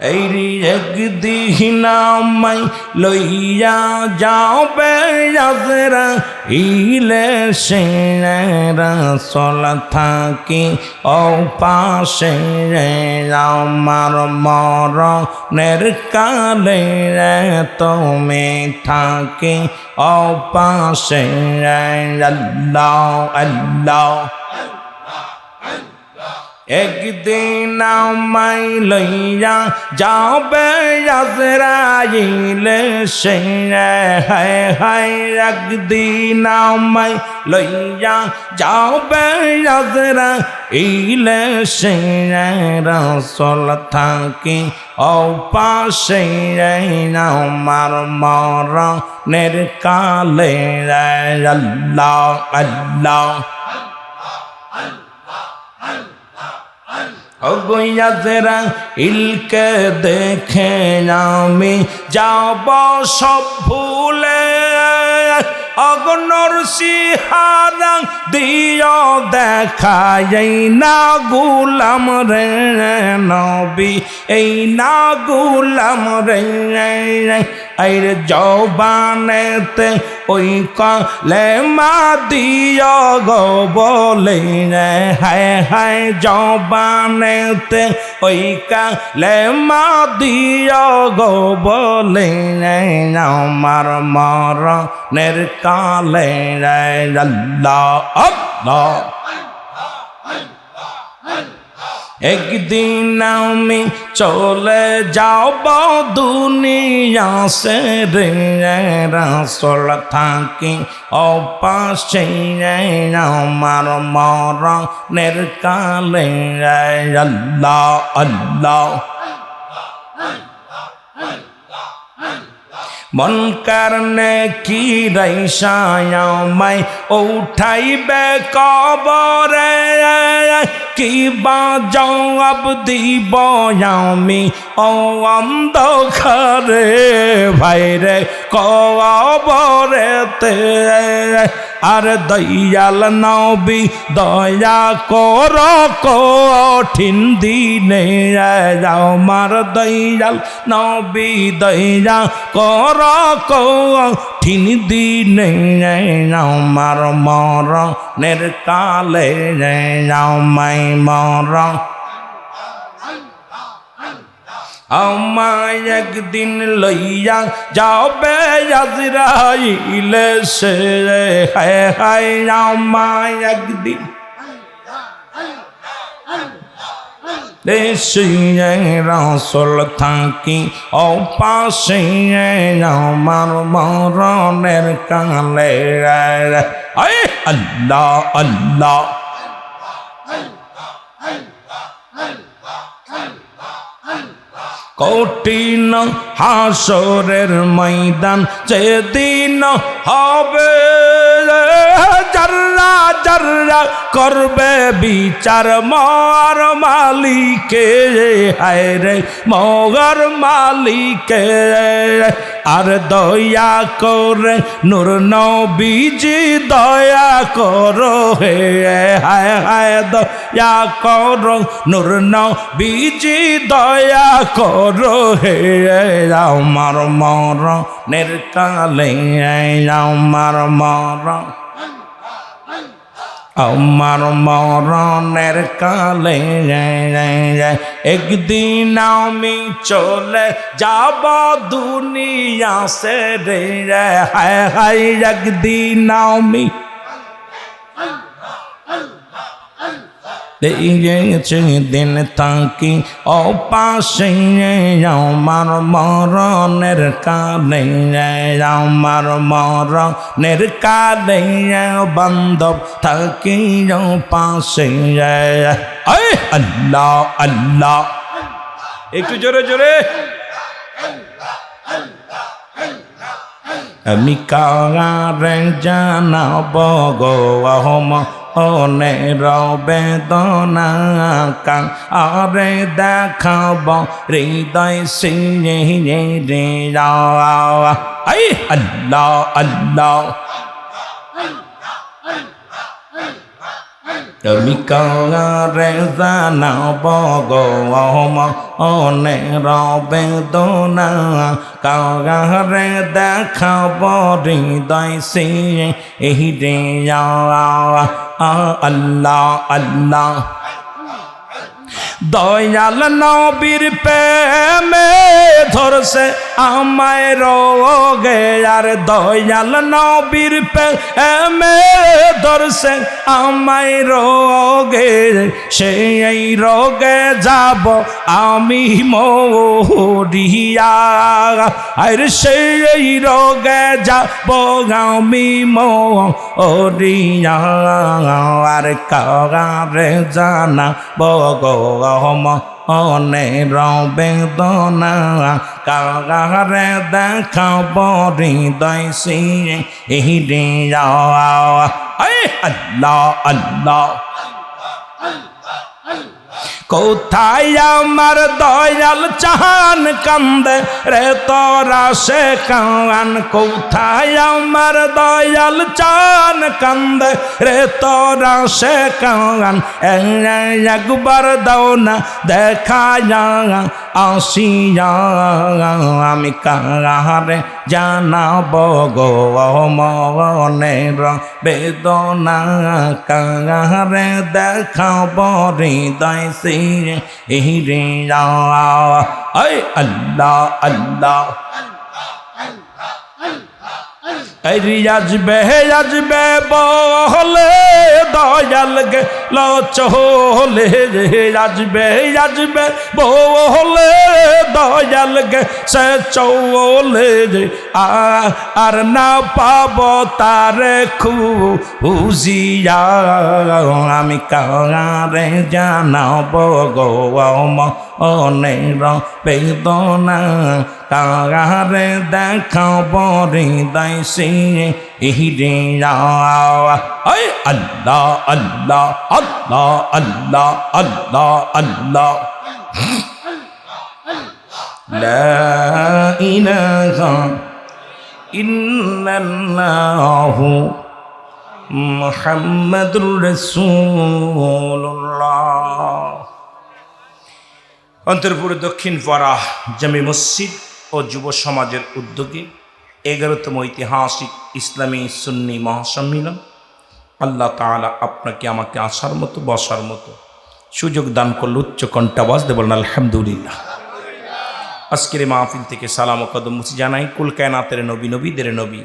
এই একদিন আমায় লইয়া যাও বেজরা ইলে সেরা চল থাকি, ও পাশে আমার মরণের কালে তুমি থাকি, ও পাশে আল্লাহ আল্লাহ। একদিন আমাই লইয়া যাবে আজরাইলে সে। হায় হায়, একদিন আমাই লইয়া যাবে আজরা ইলে সে। রসল থাকি ও পাশে আমার মরণের কালে। আল্লাহ আল্লাহ। অগয়াজেরা ইলকে দেখে আমি যাব সব ভুলে অগনর সিহারা দিয় দেখাই না গুলাম রে নবী এই না গুলাম রে আইর জবানেতে ওই কলে মা দিয় গো বলে হায় হায় জবানেতে ওই কালে মা দিয় গো বলে আমার মর নের কালে আল্লাহ আল্লাহ। একদিন আমি চলে যাব দুনিয়া সে রাসল থাকি অপাশে, আমার মরণের কালে, আল্লাহ আল্লাহ মন কারণে কি রাইসায়ামাই উঠাইবে কবরে। কি বা জবাব দিব আমি? ও অন্ধকারে ভাইরে, কবরেতে। আর দয়াল নবী দয়া কর কঠিন দিনে। আমার দয়াল নবী দয়া কর দিনে মর নের কালে আমায় মর। আমায় একদিন লইয়া যাবে আজরাইলে সে। হায় হায় আমায় একদিন রসল থাকি ও পাশে আমার মরণের কালে। আল্লাহ আল্লাহ। কঠিন হাসরের ময়দান যেদিন হবে করবে বিচার মর মালিকে। হায় রে মগর মালিকে। আর দয়া করে নূর নবীজি দয়া করো হে। হায় হায় দয়া করো নূর নবীজি দয়া করো হে। আমার মর নির্কালে আমার মর আমার মরণের কালে একদিন আমি চলে যাব দুনিয়া সে রে। হায় হায় একদিন আমি দিয়েছে দিন তাকি ও পাশে আমার মরণের কালে আমার মরণের কালে বান্ধব থাকি পাশে আল্লাহ আল্লাহ। একটু জোরে জোরে। আমি কারে জানাব গো আহম অনের বেদনা কাং আরে দেখাব হৃদয় সিংহে রে আই, আল্লাহ আল্লাহ। তুমি কারে জানাব গো অনে রবে দোনা কাগারে দেখাব হৃদয় সে এই রে আল্লাহ আল্লাহ। দয়াল নবীর প্রেমে ধরছে। আমায় রোগে আর দয়াল নবীর প্রেমে দর্শে আমায় রোগে, সেই রোগে যাব আমি মরিয়া। আর সেই রোগে যাব আমি মরিয়া। আর কারে জানা বগম অনে বেদনা কারে দেখাব হৃদয় সিং এই রে আল্লাহ আল্লাহ। কোথায় আমার দয়াল চাহান কান্দে রে তোরা সে কান কোথায় আমার দয়াল চান কান্দে রে তোরা সে কান একবার দাও না দেখা আসিয়া আমি কাহারে জানাব গো মনের বেদনা কাহারে দেখাব হৃদয় সে এই রে আল্লাহ আল্লাহ। আসবে আসবে বলে দয়াল গে লচলে আসবে আসবে বলে দয়াল সে চৌলে আর না পাব তারে খুজিয়া আমি কারে জানাব গো অনেক বেদনা কারে দেখাব হৃদয় সে হিরে আল্লাহ আল্লাহ আল্লাহ আল্লাহ আল্লাহ আল্লাহ لا إله إلا الله محمد رسول الله অন্তরপুর দক্ষিণ পাড়া জামি মসজিদ ও যুব সমাজের উদ্যোগে এগারোতম ঐতিহাসিক ইসলামী সুন্নি মহাসম্মিলন আল্লাহ তাআলা আপনাকে আমাকে আসার মতো, বসার মতো সুযোগ দান করল উচ্চ কণ্ঠাবাস দেবলেন আলহামদুলিল্লাহ। আজকের মাহফিল থেকে সালাম কদম মুছি জানাই, কুল কায়নাতের নবী, নবীদের নবী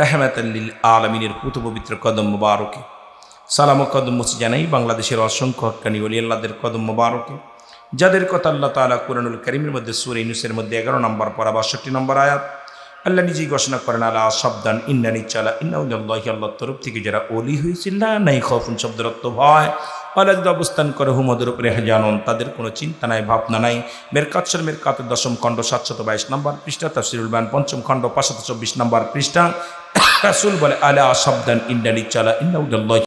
রাহমাতাল্লিল আলমিনের পুত পবিত্র কদম মোবারকে। সালাম কদম মুছি জানাই, বাংলাদেশের অসংখ্য হক্কানি অলি আল্লাহদের কদম মোবারকে, যাদের কথা আল্লাহ তালা কুরানুল করিমের মধ্যে, সুরে ইনুসের মধ্যে এগারো নম্বর পরা বাষট্টি নম্বর আয়াত আল্লাহ নিজেই ঘোষণা করেন আল্লাহ সাবধান ইন্নানি চালা ইন্নাউল্লাহি আল্লাহর তরফ থেকে যারা অলি হয়েছিল নাই খফুন শব্দের অর্থ ভয়। আল্লাহ অবস্থান করে হুমদের উপরে জানন তাদের কোনো চিন্তা নাই, ভাবনা নাই। মেরকাৎসর মেরকাতের দশম খণ্ড সাতশত বাইশ নম্বর পৃষ্ঠা, তাফসিরুল বান পঞ্চম খণ্ড পাঁচশত চব্বিশ নম্বর পৃষ্ঠা। রাসুল বলে, আলা সাবধান ইন্নানি চালা ইন্নাউল্লাহ